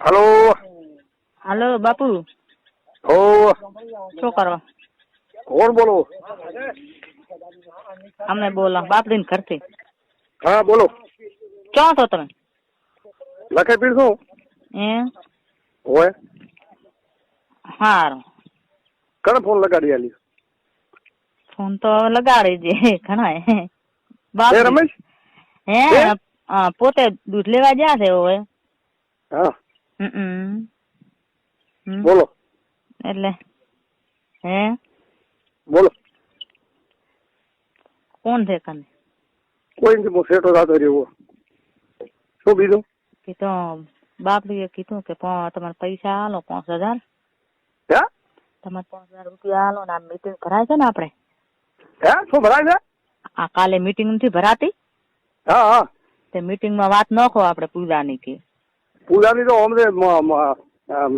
Hello. Hello બાપુ. હો. શું કરો? કોણ બોલો? અમે બોલો બાપડીને ઘરથી. હા બોલો. ક્યાં છો તમે? લખે પીડ છું એ હોય. હારું. કણ ફોન લગાડી આલી? ફોન તો લગાડી દે ઘણા બાપ રમેશ હે? હે? હા, પોતે દૂધ લેવા ગયા છે હવે. હા. બોલો એટલે હે બોલો કોણ છે કને કોઈ નથી હું સેટો થતો રહ્યો શું કીધું કીધું બાપડીએ કીધું કે તમારે પૈસા હાલો પાંચ હજાર તમારે પાંચ હજાર રૂપિયા હાલો ને આ મીટિંગ ભરાય છે ને આપણે હે શું ભરાય છે આ કાલે મીટિંગ નથી ભરાતી હા હા તે મીટિંગમાં વાત નાખો આપણે પૂજાની કે પૂજાની તો અમને મ- મ-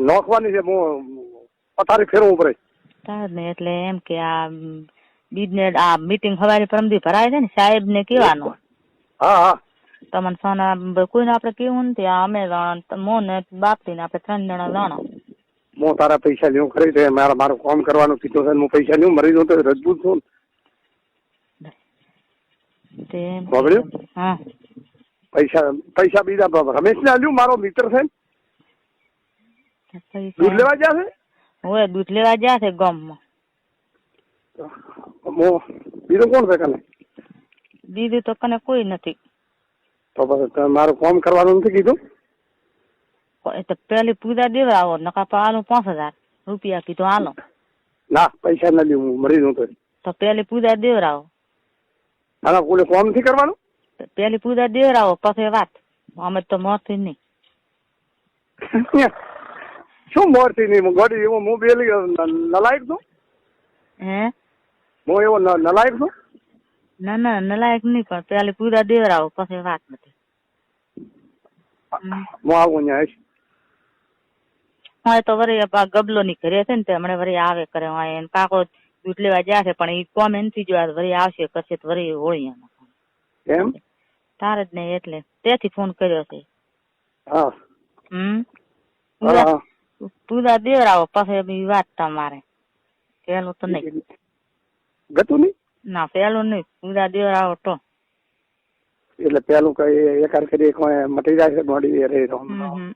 નોખવાની છે હું પથારી ફેરવું પડે. ને એટલે એમ કે આ બીજને આ મીટિંગ હવારે પરમદી ભરાય છે ને સાહેબ ને કેવાનું હા હા. તમને સોના કોઈને આપણે કેવું નથી અમે મો ને બાપતી ને આપણે ત્રણ જણા જાણો. હું તારા પૈસા લેવું ખરી છે મારે મારું કામ કરવાનું કીધું છે હું પૈસા લેવું મરી જઉં તો રજબૂત છું તે હા. પૈસા પૈસા બીજા રમેશ ને આલ્યું? મારો મિત્ર છે દૂધ લેવા જ્યાં છે? હોય દૂધ લેવા જ્યાં છે ગામમાં? હું બીજું કોણ છે કને? બીજું તો કને કોઈ નથી. તો તમે મારું કામ કરવાનું નથી કીધું? તો પેલી પૂજા દેવડાવો નકા પાવાનું પાંચ હજાર રૂપિયા કીધું આનો. ના પૈસા ના લેવું હું મરી દઉં તો પેલી પૂજા દેવડાવો આના કોને કામ નથી કરવાનું? પેલી પૂજા દેવડાવો પછી વાત. અમે તો મળતી નહીં. શું મોરથી નહીં? ગોડી એવો હું ન- નલાયક છું? હે? હું એવો નલાયક છું? ના ના નલાયક નહીં પણ પેલી પૂજા દેવડાવો પછી વાત નથી. હું આવું અહીંયા આવીશ. હા તો વળી ગબલો ની ઘરે છે ને તે હમણાં વળી આવે કરે. એને કાકો દૂધ લેવા જ્યાં છે પણ એ કોમ એનથી જો વરી આવશે કરશે તો વળી હોળી એમ? તારે જ નહીં એટલે. તેથી ફોન કર્યો છે. હા. હમ? દેવરાવો પછી બી વાત તમારે. પેલું તો નહીં. ગતું નહીં? ના પેલું નહીં. પૂજા દેવરાવો તો. એટલે પેલું કઈ એકાર કરી કોઈ મટી જાય છે બોડી રે તો. હમ.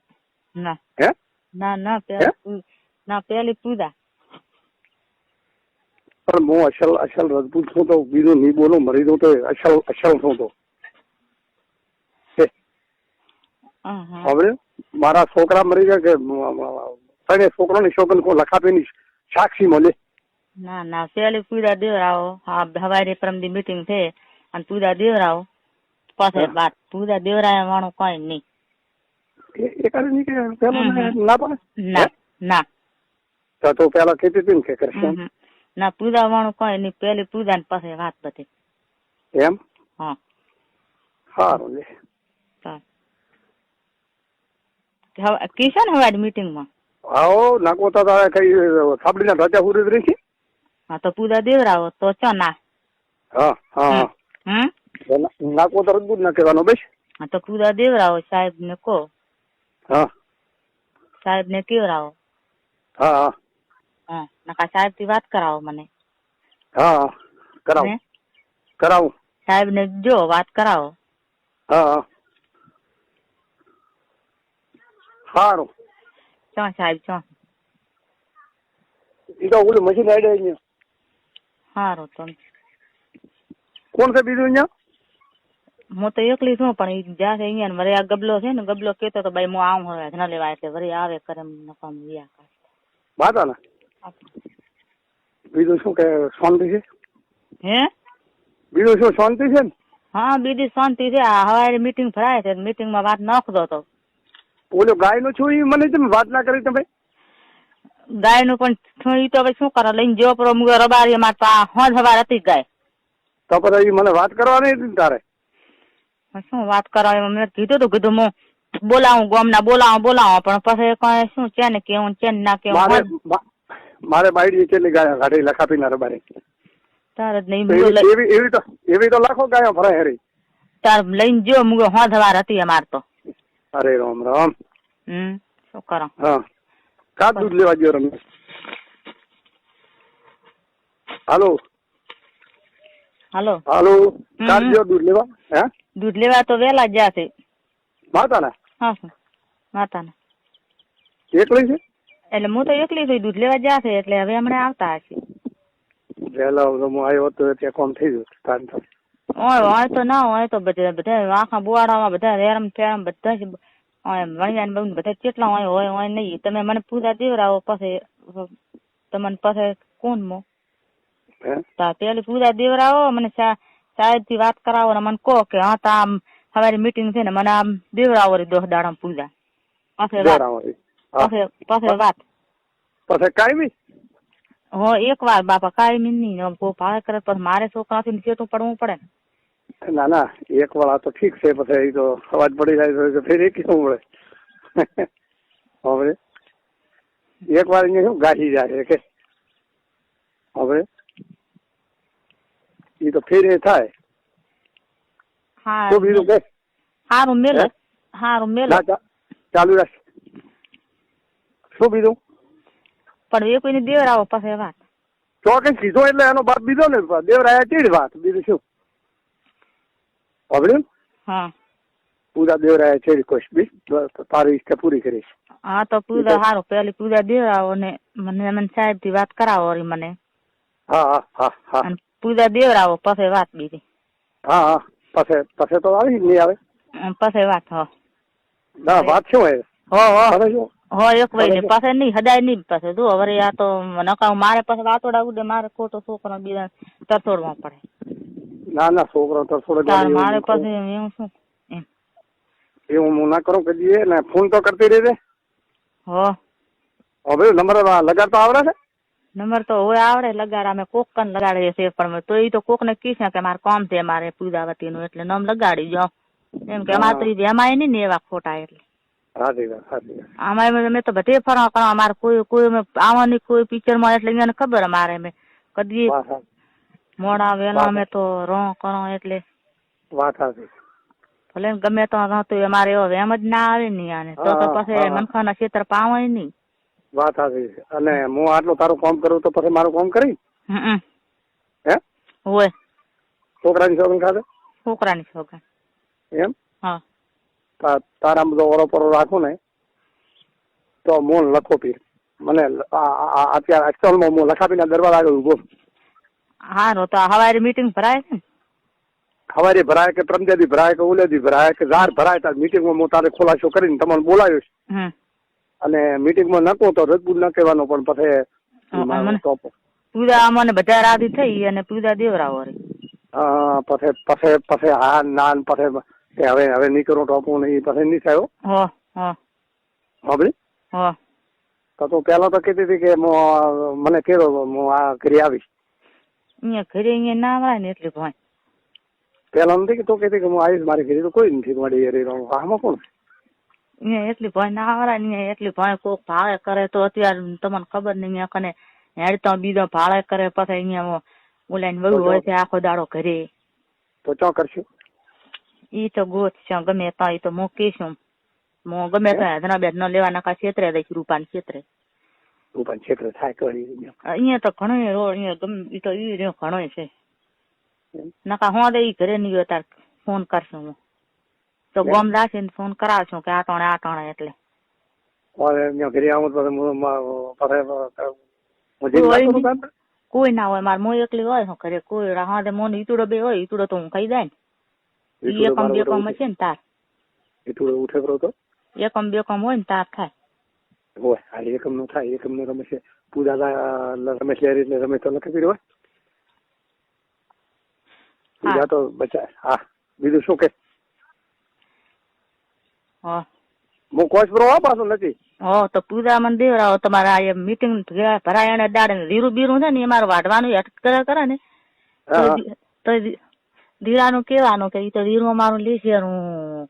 ના. હે? ના ના પેલી ના પેલી પૂજા પણ હું અસલ અસલ રજપૂત છું તો બીજું નહીં બોલું મરી દઉં તો અસલ અસલ છું તો હં, હં. હવે મારા છોકરા મરી ગયા કે તને છોકરાની છોકરી કોઈ લખાપી ની સાક્ષી મળે. ના ના પેલી પૂજા દેવરાવો હા હવારે પરમદી મીટિંગ છે અને પૂજા દેવરાવો પાસે વાત પૂજા દેવરાયા વાળું કઈ નહીં. એ- એ કરે નહીં કે પેલો હમ હમ. ના પડે? ના ના. તો તો પેલા હતી ને કે. ના પૂજા વાળું કઈ નહીં. પેલી પૂજા ને પછી વાત બધી. એમ? હા. સારું લે. કિશન હવે મીટિંગમાં આવો નાખો તો તારે કઈ થાબડીના રજા પૂરી રહી છે? હા તો પૂજા દેવરાવો તો ચો ના. હા હા હમ હા નાખો તો રજબૂત ના કહેવાનો બેસ? હા તો પૂજા દેવરાવો સાહેબ ને કહો. હા. સાહેબ ને કેવરાવો. હા હા. હા નકા સાહેબથી વાત કરાવો મને. હા કરાવો. કરાવો. સાહેબ ને જો વાત કરાવો. હા હા સારું ચો સાહેબ ચો. ઈ તો ઓલું મશીન આડે અહીંયા. સારું તો. કોણ છે બીજું અહીંયા? હું તો એકલી છું પણ જ્યાં છે અહીંયા ને આ ગબલો છે ને ગબલો કેતો તો ભાઈ હું આવું હવે ન લેવા એટલે વળી આવે કરે નકામ વ્યા કરે. વાતા ને બીજું શું કે શાંતિ છે? હે? બીજું શું શાંતિ છે ને? હા બીજી શાંતિ છે. આ હવારે મીટિંગ ભરાય છે મીટિંગમાં વાત નાખતો તો. ઓલો ગાયનું છું એ મને તમે વાત ના કરી તમે. ગાયનું પણ છોડી તો હવે શું કરો? લઈને જેવો પરો મુગો રબારી માં તો આ હોજ હવાર હતી ગાય. તો પછી ઈ મને વાત કરવાની હતી તારે? શું વાત કરવા મેં કીધું તો કીધું હું બોલાવું ગામના બોલાવું બોલાવું પણ પછી કઈ શું છે ને કેવું છે ને ના કેવું મારે બાઈડી કેટલી ગાય ગાડી લખાપી ના રબારી. તારે જ નહીં એવી એવી એવી તો એવી તો લાખો ગાયો ભરાય હરી. તાર લઈને જો મુગો હોજ હવાર હતી અમાર તો. અરે રામ રામ. હમ શું કરો? હા. કા દૂધ લેવા ગયો રમેશ? હાલો. હાલો. હાલો. કા ગયો દૂધ લેવા? હે? દૂધ લેવા તો વેલા ગયા છે માતા ના હા. માતાના. એકલી છે? એટલે હું તો એકલી છું દૂધ લેવા જાશે એટલે હવે હમણાં આવતા હશે. વહેલા હું આવ્યો હતો ત્યાં કોમ થઈ ગયું તાન ઓય ઓય તો ના હોય તો બધા બધા આખા બુવાડામાં બધા રેરમ ફેરમ બધા જ વણિયાને બહુ બધા કેટલા હોય હોય હોય નહીં તમે મને પૂજા દેવરાવો પછી તમને પાસે કોણ મો તા પેલી પૂજા દેવરાવો મને સાહેબથી વાત કરાવો ને મને કહો કે હા તા આમ સવારે મીટિંગ છે ને મને આમ દેવરાવો રે દોહ દાડા પૂજા પાસે વાત હોય. પછી વાત પાસે કાયમી હો એક વાર બાપા કાયમી નહીં કોઈ ભાડે કરે પણ મારે છોકરાથી ચેટું પડવું પડે ને ના ના એક વાળા તો ઠીક છે પછી એ તો અવાજ પડી જાય તો ફેર એક શું મળે હવે એક વાર અહીંયા શું ગાહી જાય કે? હવે એ તો ફેર એ થાય. હા તો બીજું કે? હારું મેલો? હારું મેલો. ચાલુ રાખ. શું બીજું? પણ એ કોઈને દેવરાવો પાસે વાત. ચોકન કીધો એટલે એનો બાપ બીજો ને દેવરાયા ચીડ વાત બીજું શું? હવે હા. પૂજા દેવરાય છે રિક્વેસ્ટ બી. તારી ઈચ્છા પૂરી કરીશ. હા તો પૂજા હારો. પેલી પૂજા દેવરાવો ને મને મને સાહેબથી વાત કરાવો રી મને. હા હા હા હા. પૂજા દેવરાવો પછી વાત બીજી. હા હા. પછી પછી તો આવી નહીં આવે? પછી વાત હો. ના વાત શું હોય? હો હો. હો એક ને હવે નહીં હદાય નહીં પાસે. જો હવે આ તો નકામ. મારે પાસે વાતોડા ઉડે મારે ખોટો છોકરો બીજા તરતોડવા પડે. ના ના છોકરો તો થોડો મારે પાસે એવું શું? એવું હું ના કરું કદી ને ફોન તો કરતી રહેજે. હો. હવે નંબર લગાડતા આવડે છે? નંબર તો હોય આવડે લગાડ. અમે કોક કન લગાડીએ છીએ પણ તો એ તો કોક ને કહીશ કે મારે કામ છે મારે પૂજાવતી નું એટલે નામ લગાડી જાઓ એમ કે અમારે તો ઈ એમાંય નહીં ને એવા ખોટા એટલે. અમારે અમે તો બધે ફરવા કરવા અમારે કોઈ કોઈ આવવાની કોઈ પિક્ચરમાં એટલે એને ખબર અમારે અમે. કદી. મોડા વેલા અમે તો રો કરો એટલે વાત સાચી. ભલે ગમે તો નતું અમારે એવો એમ જ ના આવે ને આને તો તો પછી. મનખાના ક્ષેત્ર પાવાય નહીં વાત સાચી અને હું આટલું તારું કામ કરું તો પછી મારું કામ કરી? હે? હોય. છોકરાની છોકરી ખાતે છોકરાની છોકરા એમ? હા. તારા બધો ઓરો પરો રાખું ને તો હું લખો પીર. મને અત્યારે એક્સલમાં હું લખાપીના દરવાજા આગળ ઊભો હારું તો હવારે મીટિંગ ભરાય ને? હવારે ભરાય કે પ્રમદેદી ભરાય કે ઉલેદી ભરાય કે ઝાર ભરાય તાર મીટિંગમાં હું તારે ખુલાસો કરીને તમને બોલાવીશ. છે અને મીટિંગમાં નકો તો રજબૂત ન કહેવાનો પણ પછી પૂજા મને- બધા રાધી થઈ અને પૂજા દેવરાવો રે હા, પછી પછી પછી હા ના ને પછી કે હવે હવે નહીં કરો ટોપું નહીં પછી નહીં થયો હો. હો સાંભળી તો તું પેલા તો કીધી હતી કે હું મને કહેતો હું આ ઘરે આવીશ. અહીંયા ઘરે અહીંયા ના આવે ને એટલે ભાઈ પેલા નથી કે તો કે હું આવીશ મારી ઘરે તો કોઈ નથી મારી ઘરે આમાં કોણ? અહીંયા એટલી ભાઈ ના આવે ને અહીંયા એટલી ભાઈ કોક ભાડે કરે તો અત્યારે તમને ખબર નહીં અહીંયા કને હેડ તો બીજો ભાડે કરે પછી અહીંયા ઓલાને વયું હોય છે આખો દાડો ઘરે. તો ચો કરશું? ઈ તો ગોત છે ગમે તો ઈ તો મૂકીશું. હું ગમે તો હેદના બેદ ન લેવા નકા છેતરે દઈશ રૂપાન છેતરે. તું પણ થાય કરી અહીંયા તો ઘણો રોડ અહીંયા ગમે ઈ તો ઈ રહ્યો ઘણો છે? નકા હું દે ઈ ઘરે નહીં હોય તાર ફોન કરશું હું તો એમ? ગોમ દાશે ને ફોન કરાવશું કે આટોણે આટોણે એટલે હવે ઘરે આવું તો પછી હું મા- પછી હું જઈને કોઈ. કામ? ના હોય મારે મોય એકલી હોય હું કરે કોઈ હા તે મોન ઈતુડો બે હોય ઈતુડો તો હું ખાઈ જાય ને ઈ એકમ બે બેકમ છે ને તાર ઈતુડો ઉઠે તો એકમ બેકમ હોય ને તાર થાય હોય આ એકમનું થાય એકમનું રમેશ પૂજા લા- રમેશ લેરી એટલે રમેશ તો લખી હોય પૂજા તો બચા હા બીજું શું કે હો કોચ pro હો પાછું નથી હો તો પૂજા મને દેવરાવો તમારા એ મીટિંગ ભરાય એને દાડે ને બીરું છે ને એ મારું વાઢવાનું અટક કરે કરે ને તો ધીરાનું કેવાનું કે એ તો ધીરું મારું લેશે હું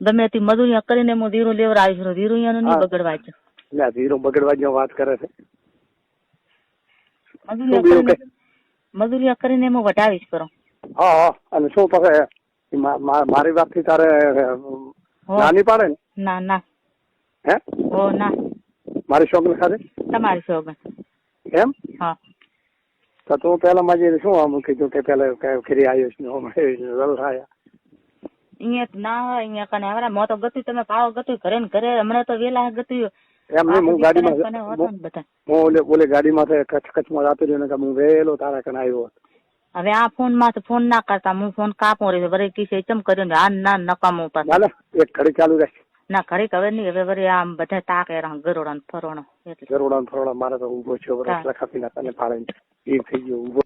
ગમે તે મજૂરી કરીને હું ધીરું લેવડાવીશ ધીરું એનું નહીં. બગડવા છે એટલે ધીરો બગડવા જેવો વાત કરે છે. મજૂરી કરીને એમાં વટાવીશ કરો. હા હા અને શું પછી મારી વાતથી તારે નાની પાડે ને? ના ના. હે? ઓ ના. મારી શોખ ખાતે તમારી સોગન એમ? હા. તો તું પેલા માજી શું આમ કીધું કે પેલા આવ્યો છું ને ઓમ થાય અહીંયા ના હોય અહીંયા કને હવે મો તો ગતું તમે પાવો ગતું ઘરે ને ઘરે હમણાં તો વેલા ગતું એમ નહીં હું ગાડીમાં ને હું ઓલે ઓલે ગાડીમાં કચ્છ કચ્છમાં જતો રહ્યો કે હું વહેલો તારા કને આવ્યો હવે આ ફોનમાં ફોન ના કરતા હું ફોન કાપો રે વરે કિસે ચમ કર્યો ને આ ના નકામો ના ના એક ઘડી ચાલુ રહે ના ઘડી હવે નહીં હવે વરે આમ બધા તાકે રાહ ગરોડા ને ફરોણો એટલે. ગરોડા ફરોડા મારે તો ઊભો છે. વરસ લખાપી ના તને ફાળે એ થઈ ગયો ઊભો